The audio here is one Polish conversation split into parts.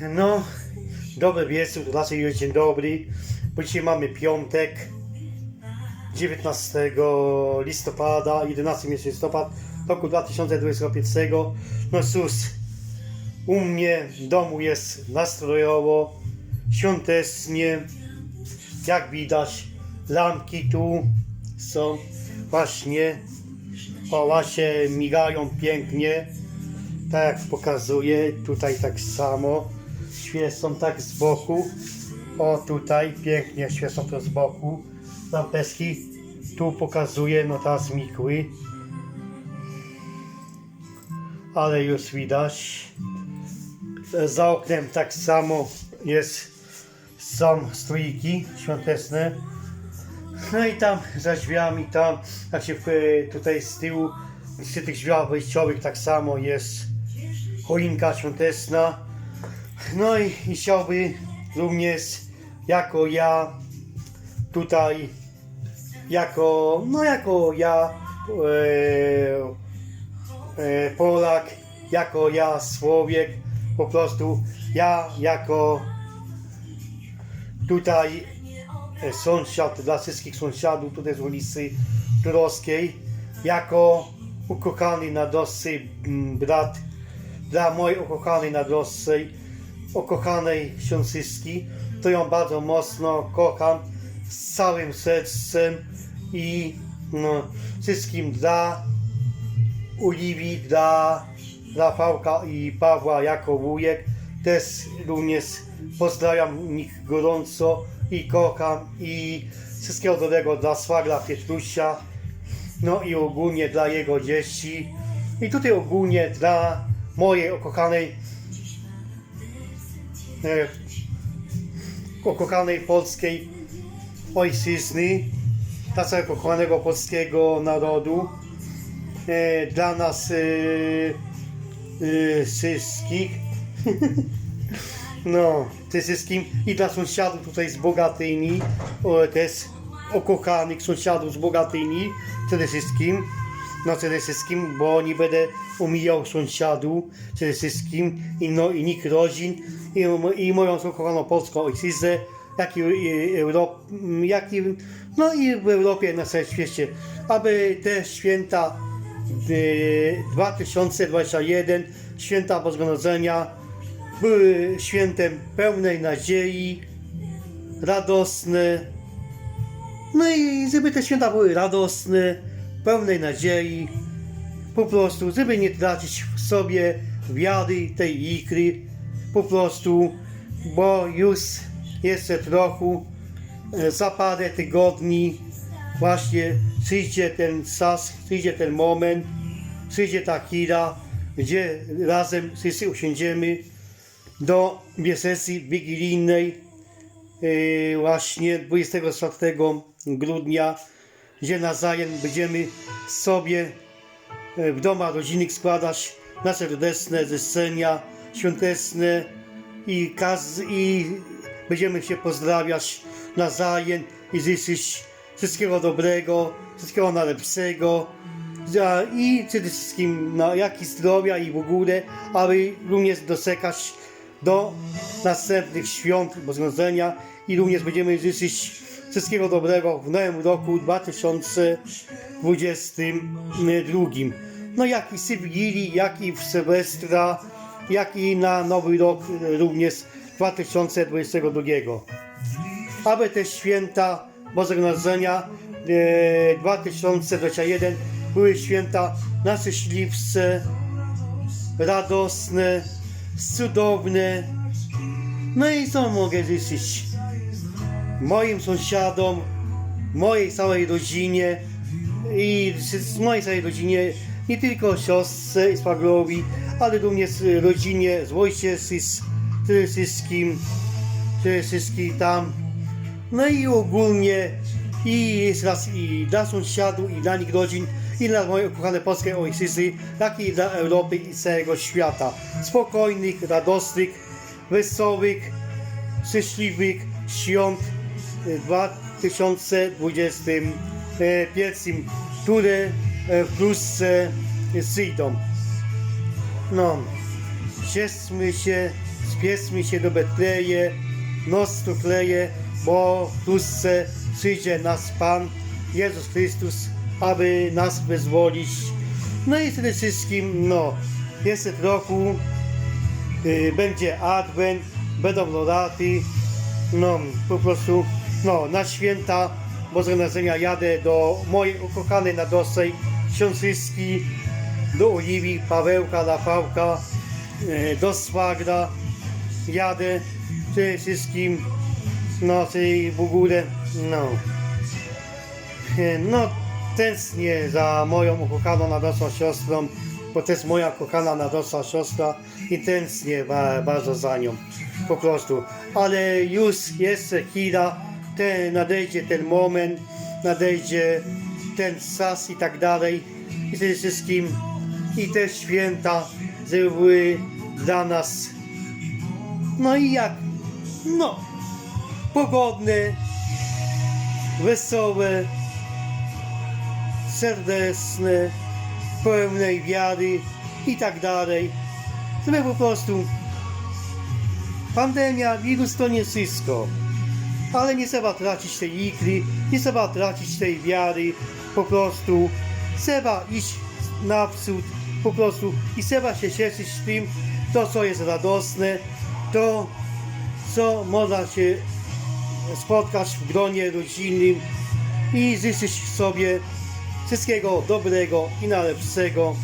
No, dobry wieczór, to znaczy już dzień dobry, bo dzisiaj mamy piątek, 19 listopada, 11 miesiąc listopad roku 2025. No cóż, u mnie w domu jest nastrojowo, świątecznie, jak widać, lampki tu są właśnie, o właśnie migają pięknie, tak jak pokazuję, tutaj tak samo, świecą tak z boku, o tutaj pięknie świecą to z boku, lampeczki, tu pokazuję, no teraz znikły, ale już widać, za oknem tak samo jest, są strójki świąteczne, no i tam za drzwiami, tam, znaczy tutaj z tyłu, przy tych drzwiach wejściowych tak samo jest choinka świąteczna. No i, i chciałby również jako ja tutaj, jako, no jako ja e, e, Polak, jako ja Słowiek, po prostu ja jako tutaj e, sąsiad dla wszystkich sąsiadów tutaj z ulicy Turowskiej, jako ukochany na dosy brat dla mojej ukochanej ukochanej książyczki, to ją bardzo mocno kocham z całym sercem i no, wszystkim dla Oliwii, dla Rafałka i Pawła jako wujek. Też również pozdrawiam ich gorąco i kocham i wszystkiego dobrego dla Swagla Pietrusia, no i ogólnie dla jego dzieci i tutaj ogólnie dla mojej ukochanej ukochanej polskiej ojczyzny, dla całego polskiego narodu, e, dla nas e, e, wszystkich, no, tym wszystkim i dla sąsiadów tutaj z Bogatyni, też ukochanych sąsiadów z Bogatyni przede wszystkim, no przede wszystkim, bo nie będę omijał sąsiadów przede wszystkim i, no, i nikt rodzin i, i moją ukochaną polską ojczyznę, jak i, i Europ, jak i, no i w Europie na całym świecie, aby te święta e, 2021, święta Bożego Narodzenia były świętem pełnej nadziei, radosne, no i żeby te święta były radosne, pełnej nadziei, po prostu, żeby nie tracić w sobie wiary tej ikry, po prostu, bo już jeszcze trochę, e, za parę tygodni właśnie przyjdzie ten czas, przyjdzie ten moment, przyjdzie ta chwila, gdzie razem wszyscy usiądziemy do sesji wigilijnej yy, właśnie 24 grudnia, gdzie nawzajem będziemy sobie yy, w domach rodzinnych składać nasze radosne życzenia świąteczne i, kaz- i będziemy się pozdrawiać nawzajem i życzyć wszystkiego dobrego, wszystkiego najlepszego i przede wszystkim na jak i zdrowia i w ogóle, aby również doczekać do następnych świąt Bożego Narodzenia i również będziemy życzyć wszystkiego dobrego w nowym roku 2022. No jak i w Wigilii, jak i w Sylwestra, jak i na nowy rok również 2022. Aby te święta Bożego Narodzenia e, 2021 były święta najszczęśliwsze, radosne, cudowne. No i co mogę życzyć? Moim sąsiadom, mojej całej rodzinie i z mojej całej rodzinie, nie tylko siostrze i szwagrowi, ale również rodzinie z Wojciech, przede wszystkim, przede wszystkim tam. No i ogólnie i jeszcze raz i dla sąsiadów, i dla nich rodzin, i dla mojej ukochanej polskiej ojczyzny, jak i dla Europy i całego świata. Spokojnych, radosnych, wesołych, szczęśliwych świąt 2021, które e, wkrótce przyjdą. No, cieszmy się, spiesmy się do Betleje, noc tu kleje, bo wkrótce przyjdzie nas Pan, Jezus Chrystus, aby nas wyzwolić. No i przede wszystkim, no, jeszcze roku y, będzie Adwent, będą loraty, no, po prostu, no, na święta Bożego Narodzenia jadę do mojej ukochanej na Dosej, Książyski, do Oliwii, Pawełka, Rafałka, e, do Swagra jadę przede wszystkim no czyli w ogóle no. E, no tęsknię za moją ukochaną nadosłą siostrą bo to jest moja kochana nadosła siostra i tęsknię ba, bardzo za nią po prostu. Ale już jeszcze chwila ten, nadejdzie ten moment nadejdzie ten czas i tak dalej. I przede wszystkim i te święta żeby były dla nas no i jak no pogodne wesołe serdeczne pełnej wiary i tak dalej. Żeby po prostu pandemia, wirus to nie wszystko ale nie trzeba tracić tej ikry, nie trzeba tracić tej wiary, po prostu trzeba iść naprzód, po prostu i trzeba się cieszyć tym, to co jest radosne, to co można się spotkać w gronie rodzinnym i życzyć sobie wszystkiego dobrego i najlepszego.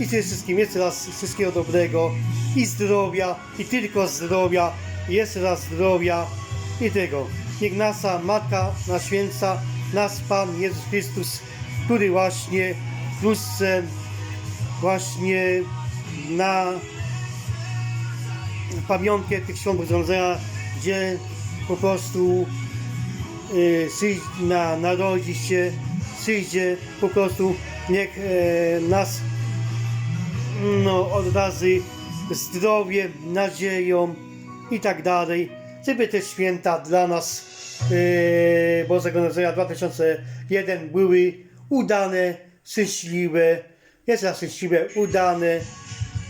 I przede wszystkim jeszcze raz wszystkiego dobrego. I zdrowia i tylko zdrowia jeszcze raz zdrowia i tego. Niech nasza Matka Naświęca, nasz Pan Jezus Chrystus, który właśnie wkrótce właśnie na pamiątkę tych świąt Bożego gdzie po prostu y, na, narodzi się, przyjdzie po prostu, niech e, nas no, od zdrowie, nadzieją i tak dalej, żeby te święta dla nas e, Bożego Narodzenia 2001 były udane, szczęśliwe, jeszcze raz szczęśliwe, udane,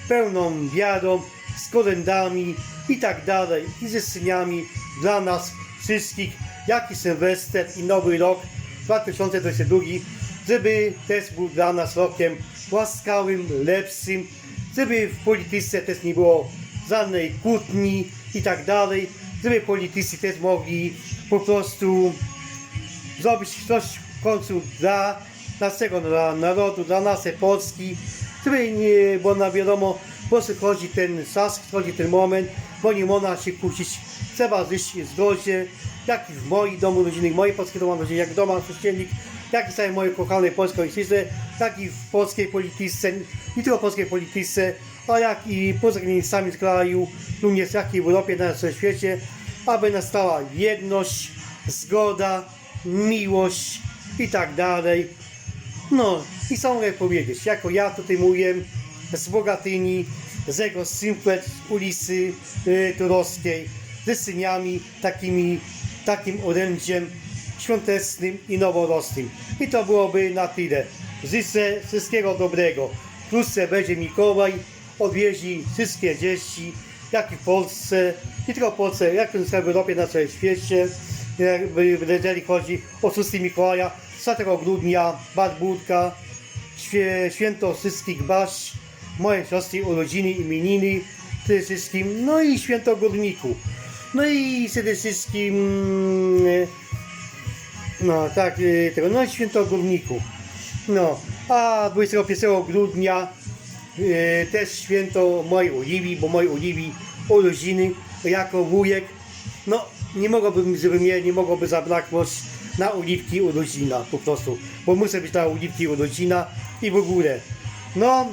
pełną wiarą, z kolendami i tak dalej, i ze syniami dla nas wszystkich, jak i Sylwester i Nowy Rok 2022, żeby też był dla nas rokiem łaskawym, lepszym, żeby w polityce też nie było żadnej kłótni i tak dalej, żeby politycy też mogli po prostu zrobić coś w końcu dla naszego na- narodu, dla naszej Polski, żeby nie, bo na wiadomo, po co chodzi ten czas, chodzi ten moment, bo nie można się kłócić, trzeba żyć w zgodzie, jak w moim domu rodzinnym, w mojej polskiej domu rodzinnej, jak doma chrześcijanik, jak i całej mojej kochanej polskiej ojczyźnie, tak i w polskiej polityce, nie tylko w polskiej polityce, a jak i poza granicami kraju, również jak i w Europie, na całym świecie, aby nastała jedność, zgoda, miłość i tak dalej. No i co mogę powiedzieć? Jako ja tutaj mówię z Bogatyni, z jego Simplet z ulicy y, Turowskiej, ze syniami takimi, takim orędziem świątecznym i noworocznym. I to byłoby na tyle. Życzę wszystkiego dobrego. Wkrótce będzie Mikołaj, odwiedzi wszystkie dzieci, jak i w Polsce, nie tylko w Polsce, jak i w Europie, na całym świecie. Jeżeli chodzi o 6 Mikołaja, 4 grudnia, Barburka, świe, święto wszystkich basz, moje siostry urodziny, imieniny, przede wszystkim, no i święto górniku. No i przede wszystkim, no tak, tego, no i święto górniku. No, a 21 grudnia też święto mojej Oliwii, bo mojej Oliwii urodziny jako wujek. No, nie mogłoby, żeby mnie nie mogłoby zabraknąć na oliwki urodzina po prostu, bo muszę być na oliwki urodzina i w ogóle. No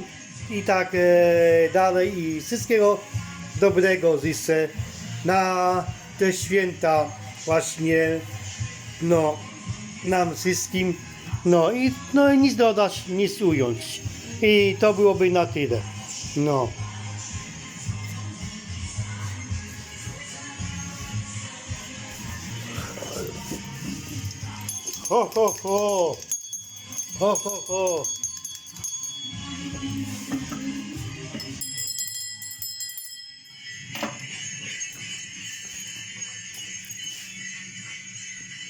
i tak e, dalej i wszystkiego dobrego życzę na te święta właśnie no nam wszystkim no i no i nic dodać, nic ująć i to byłoby na tyle. No. Ho ho ho. Ho ho ho